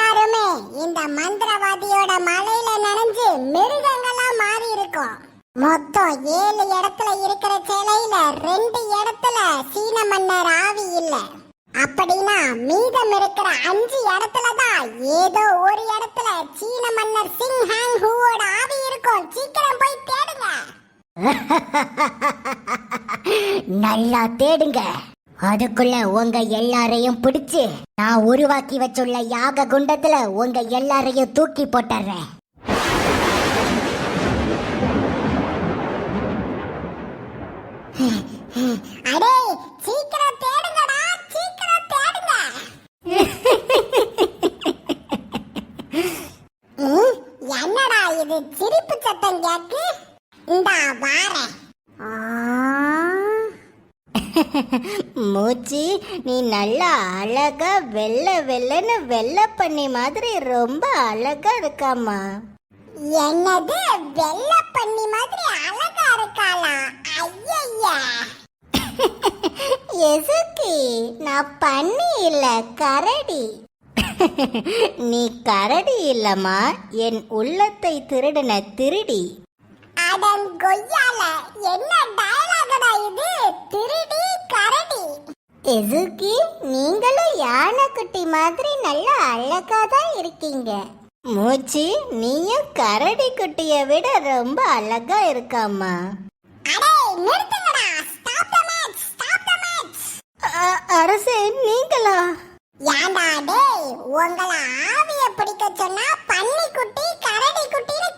எல்லாருமே இந்த மந்திரவாதியோட மலையில நனைஞ்சு மிருகங்களா மாறி இருக்கும் மொத்தம் ஏழு இடத்துல இருக்கிற சிலையில ரெண்டு இடத்துல சீன மன்னர் ஆவி இல்ல. அப்படின்னா மீதம் இருக்கிற அஞ்சு இடத்துல தான் ஏதோ ஒரு இடத்துல சீன மன்னர் சிங் ஹாங் ஹூவோட ஆவி இருக்கும். சீக்கிரம் போய் தேடுங்க. நல்லா தேடுங்க. அதுக்குள்ள உங்க எல்லாரையும் பிடிச்சு நான் உருவாக்கி வச்சுள்ள யாக குண்டத்துல உங்க எல்லாரையும் தூக்கி போட்டுறேன். அடே சீக்கிரம் தேடுங்கடா சீக்கிரம் தேடுங்க. என்னடா இது சிரிப்பு சத்தம் கேக்கு? இந்த வாரேன். மூச்சி நீ நல்லா அழகா வெள்ளை வெள்ளைன்னு வெள்ளை பண்ணி மாதிரி ரொம்ப அழகா இருக்காமா என்னது? வெள்ளை பண்ணி மாதிரி அழகா இருக்காளா? ஐயய்யா. எசுக்கி நான் பண்ணி இல்ல கரடி. நீ கரடி இல்லம்மா என் உள்ளத்தை திருடின திருடி. அடன் கொய்யால என்ன டயலாகடா இது? திருடி கரடி. எசுகி நீங்களும் யானைக்குட்டி மாதிரி நல்லா அழகா தான் இருக்கீங்க. மூச்சி நீயும் கரடி குட்டிய விட ரொம்ப அழகா இருக்காமா அரசே நீங்களா? ஏன்டா டேய் உங்கள ஆவிய பிடிக்க சொன்னா பன்னி குட்டி கரடி குட்டின்னு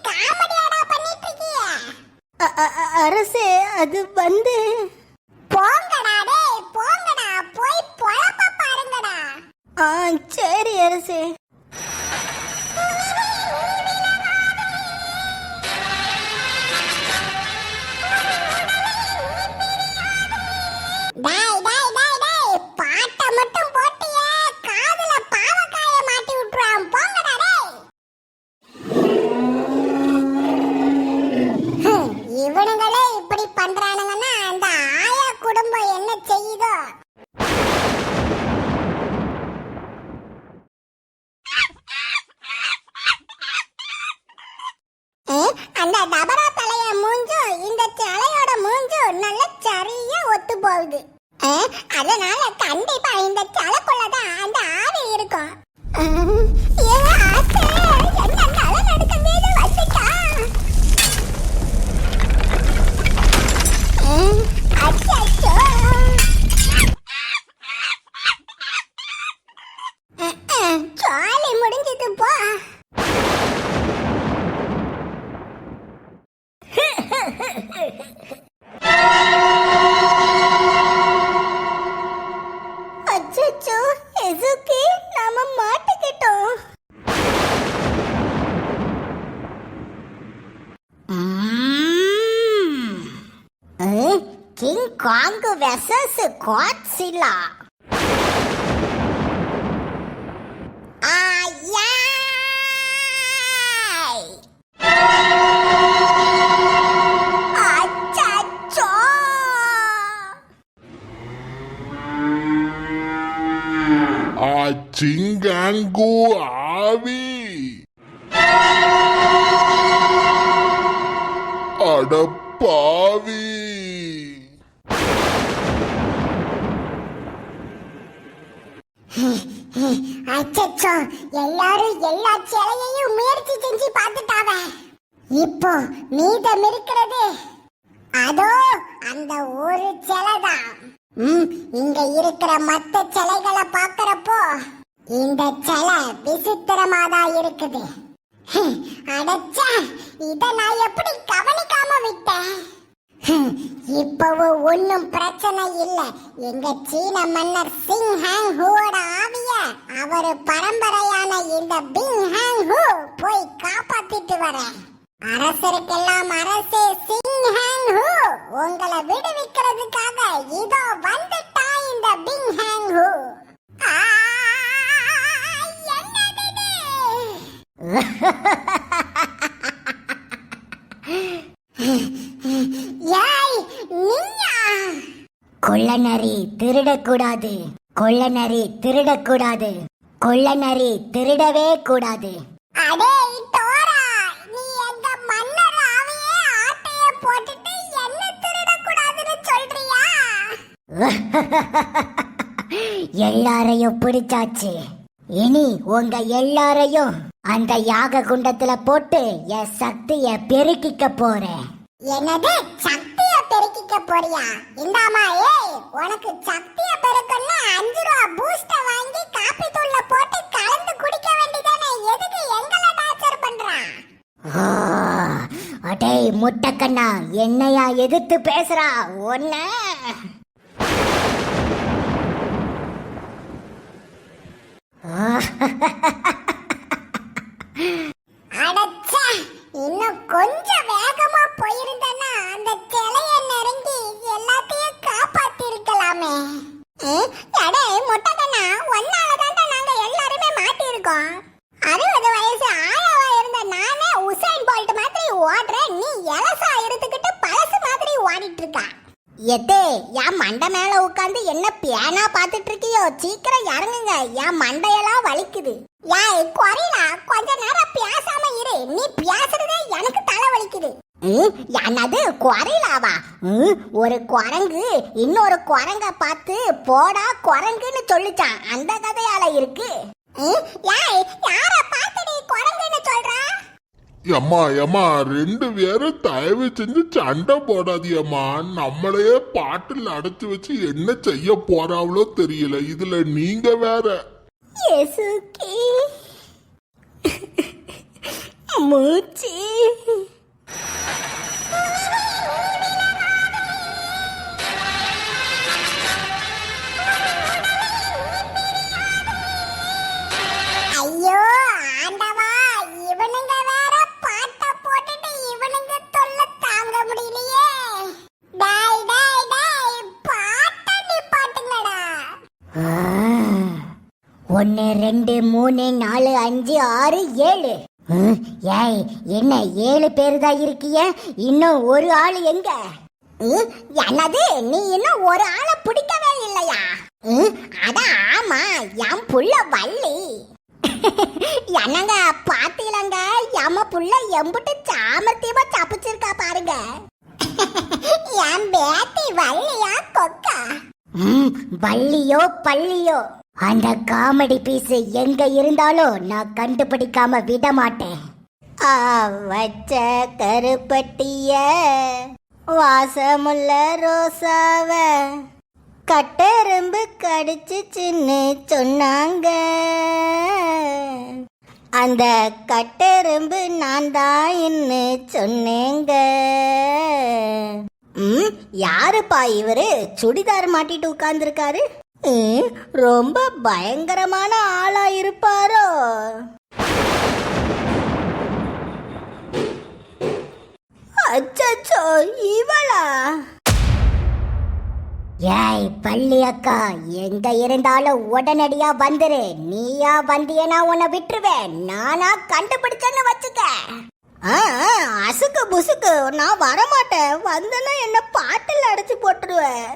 அரசே அது வந்து போங்கடா டேய் போங்கடா போய் பொழப்ப பாருங்கடா. ஆ சரி அரசே. அதனால கண்டிப்பா அச்சச்சோ எசுக்கி நாம மாட்டிக்கிட்டோம். கிங் காங் வெசஸ் காட்சிலா அச்சிங்காங்கு ஆவி. அடப்பாவி அச்சச்சோ எல்லாரும் எல்லா சிலையையும் முயற்சி செஞ்சு பார்த்துட்டாவ. இப்போ மீதம் இருக்கிறது. அதோ அந்த ஒரு சிலை தான் ம், இங்க இருக்கிற மத்த சிலைகளை பாக்குறப்போ இந்த சிலை விசித்திரமாதா தான் இருக்குது ஹம், இத நான் எப்படி கவனிக்காம விட்டேன்? இப்பவும் ஒன்னும் பிரச்சனை இல்ல. எங்க சீன மன்னர் சிங் ஹாங் ஹூவோட ஆவிய அவரு பரம்பரையான இந்த பிங் ஹாங் ஹூ போய் காப்பாத்திட்டு வரேன். அரசருக்கெல்லாம் அரசே சிங் ஹாங் ஹூ உங்களை விடுவிக்கிறதுக்காக இதோ வந்துட்டா இந்த பிங் ஹாங் ஹூ. கொள்ளநரி திருடக்கூடாது. கொள்ளநரி திருடக்கூடாது. கொள்ளநரி திருடவே கூடாது. அடே தோரா! நீ எங்க மன்னர் ஆவையே ஆட்டைய போட்டுட்டு என்ன திருடக்கூடாதுன்னு சொல்றியா? எல்லாரையும் பிடிச்சாச்சு. இனி உங்க எல்லாரையும் அந்த யாக குண்டத்துல போட்டு என் சக்திய பெருக்கிக்க போறேன். என்னது? சக்திய பெருக்கிக்க போறியா? இந்தாமா ஏய் உனக்கு சக்திய பெருக்கணும்னா அஞ்சு ரூபா பூஸ்ட வாங்கி காப்பி தூள்ல போட்டு கலந்து குடிக்க வேண்டியதானே? எதுக்கு எங்களை டார்ச்சர் பண்றான் ஆ, அடே முட்டக்கண்ணா என்னையா எதிர்த்து பேசுறா? ஒன்ன இன்னும் கொஞ்சம் வேகமா போயிருந்தேன்னா அந்த கிளைய நெருங்கி எல்லாத்தையும் காப்பாத்தி இருக்கலாமே அடே முட்டக்கண்ணா ஒன்னாலதான்டா நாங்க எல்லாருமே மாட்டி இருக்கோம் அறுபது வயசு ஆயாவா இருந்த நானே உசைன் போல்ட் மாதிரி ஓடுறேன். நீ எலசா இருந்துகிட்டு பழசு மாதிரி ஓடிட்டு இருக்கா. எதே என் மண்டை மேல உட்காந்து என்ன பியானா பாத்துட்டு ஐயோ சீக்கிரம் இறங்குங்க. என் மண்டையெல்லாம் வலிக்குது. ஏய் குறையா கொஞ்ச நேரம் பேசாம இரு. நீ பேசுறதே எனக்கு தலை வலிக்குது. என்னது குறையிலாவா ஒரு குரங்கு இன்னொரு குரங்க பார்த்து போடா குரங்குன்னு சொல்லிச்சான். அந்த கதையால இருக்கு. ம், ஏய் பார்த்து நீ குரங்குன்னு சொல்றா? எம்மா எம்மா ரெண்டு பேரும் தயவு செஞ்சு சண்டை போடாதியம்மா நம்மளையே பாட்டில் அடைச்சு வச்சு என்ன செய்ய போறாவளோ தெரியல. இதுல நீங்க வேற. மூச்சு. ஒன்று ரெண்டு மூணு நாலு அஞ்சு ஆறு ஏழு. ம், ஏய் என்ன ஏழு பேர் தான் இருக்கிய? இன்னும் ஒரு ஆள் எங்க? ம், என்னது நீ இன்னும் ஒரு ஆளை பிடிக்கவே இல்லையா? ம், அதான் ஆமா என் புள்ள வள்ளி. என்னங்க பாத்தீங்களங்க எம புள்ள எம்புட்டு சாமர்த்தியமா தப்பிச்சிருக்கா பாருங்க. என் பேத்தி வள்ளியா கொக்கா. ம், பள்ளியோ. அந்த காமெடி பீஸ் எங்க இருந்தாலும் நான் கண்டுபிடிக்காம விட மாட்டேன் ஆ, வச்ச கருப்பட்டிய வாசமுள்ள ரோசாவ. கட்டெரும்பு கடிச்சுச்சுன்னு சொன்னாங்க. அந்த கட்டெரும்பு நான் தான் சொன்னேங்க. ம் யாருப்பா இவரு? சுடிதார் மாட்டிட்டு உட்கார்ந்துருக்காரு? ரொம்ப பயங்கரமான ஆளா இருப்பாரோ? அச்சோ இவளா? ஏய் பள்ளி அக்கா எங்க இருந்தாலும் உடனடியா வந்துரு. நீயா வந்தியனா உன்னை விட்டுருவேன். நானா கண்டுபிடிச்சேன்னு வச்சுக்க. அசுக்கு புசுக்கு நான் வரமாட்டேன். வந்தேன்னா என்ன பாட்டில் அடைச்சு போட்டுருவேன்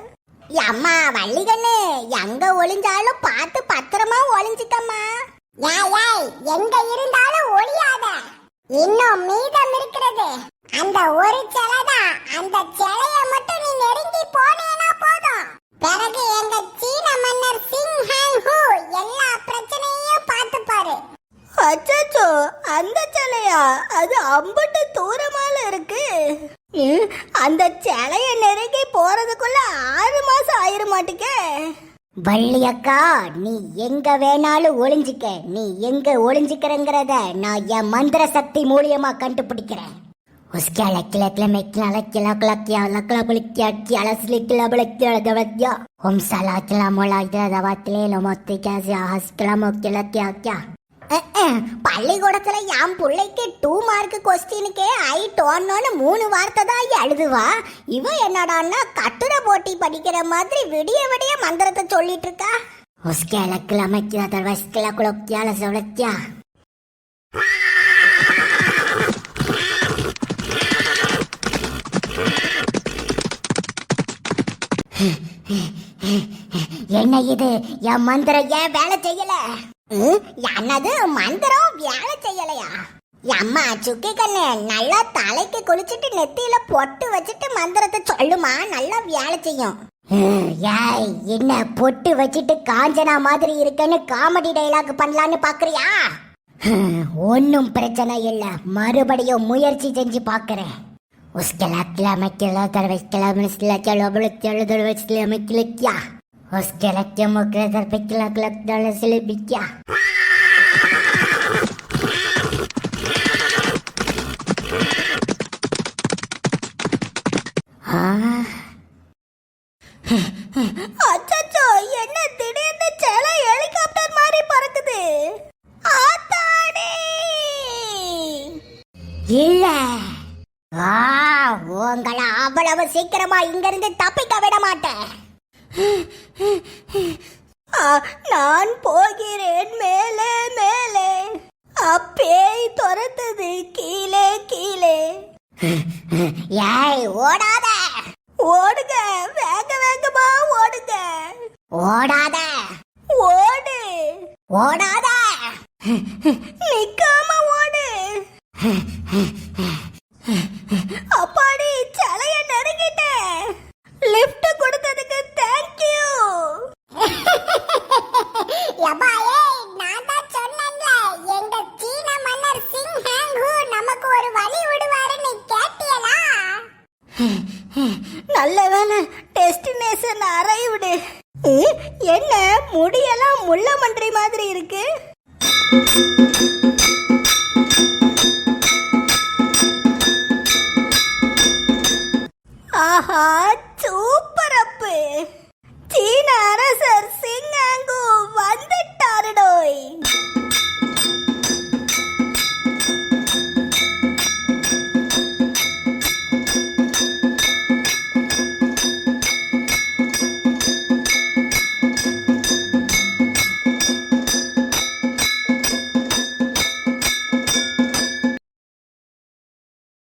அம்மா வள்ளிகண்ணு எங்க ஒளிஞ்சாலும் பார்த்து பத்திரமா ஒளிஞ்சுக்கம்மா. ஏய் எங்க இருந்தாலும் ஒளியாத. இன்னும் மீதம் இருக்கிறது. அந்த ஒரு சிலை தான். அந்த சிலைய மட்டும் நீ நெருங்கி போனேனா போதும். பிறகு எங்க சீன மன்னர் சிங் ஹாங் ஹூ எல்லா பிரச்சனையும் பார்த்துப்பாரு. அச்சோ அந்த சிலையா? அது அம்பட்டு தூரமால இருக்கு. அந்த சிலைய நெருங்கி போறதுக்குள்ள ஆறு மாசம் ஆயிர மாட்டேங்க வள்ளி அக்கா நீ எங்க வேணாலும் ஒளிஞ்சிக்க. நீ எங்க ஒளிஞ்சிக்கிறங்கிறத நான் என் மந்திர சக்தி மூலியமா கண்டுபிடிக்கிறேன். உஸ்கியா லக்கில கிளமைக்கில லக்கில கிளக்கியா லக்கில புளிக்கியா கி அலசிலி கிள புளிக்கியா தவத்தியா? ஓம் சலா கிள மொழா கிள தவத்திலே ஹஸ் கிள மொக்கில கியா பள்ளிக்கூடத்துல என் பிள்ளைக்கு டூ மார்க் கொஸ்டினுக்கே ஐ டோன்னு மூணு வார்த்தை தான் எழுதுவா இவ என்னடான்னா கட்டுரை போட்டி படிக்கிற மாதிரி விடிய விடிய மந்திரத்தை சொல்லிட்டு இருக்கா உஸ்கே லக்கில அமைக்கிற தர்வஸ்கில குளோக்கியால சொலக்கியா என்ன இது என் மந்திரம் ஏன் வேலை செய்யல என்னது மந்திரம்? வேலை செய்யலையா? அம்மா சுக்கி கண்ணு நல்லா தலைக்கு குளிச்சுட்டு நெத்தியில பொட்டு வச்சுட்டு மந்திரத்தை சொல்லுமா? நல்லா வேலை செய்யும். ஏய் என்ன பொட்டு வச்சுட்டு காஞ்சனா மாதிரி இருக்கேன்னு காமெடி டைலாக் பண்ணலான்னு பாக்குறியா? ஒன்றும் பிரச்சனை இல்லை. மறுபடியும் முயற்சி செஞ்சு பார்க்குறேன் உஸ்கலா கிளமைக்கலோ தடவைக்கலோ மிஸ்ல கிளோ கிளோ தடவை கிளமைக்கிழக்கியா உஸ்கலக்கிய முக்கில தடவைக்கிலோ கிளோ சிலிபிக்கியா? இல்ல. ஆ உங்களை அவ்வளவு சீக்கிரமா இங்கிருந்து தப்பிக்க விட மாட்டேன். நான் போகிறேன். மேலே மேலே. அப்பேய் துரத்துது. கீழே கீழே. ஏய் ஓடாத. ஓடுங்க. வேக வேகமா ஓடுங்க. ஓடாத. ஓடு. ஓடாத.